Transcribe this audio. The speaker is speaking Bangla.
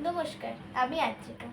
নমস্কার আমি আর্চিতা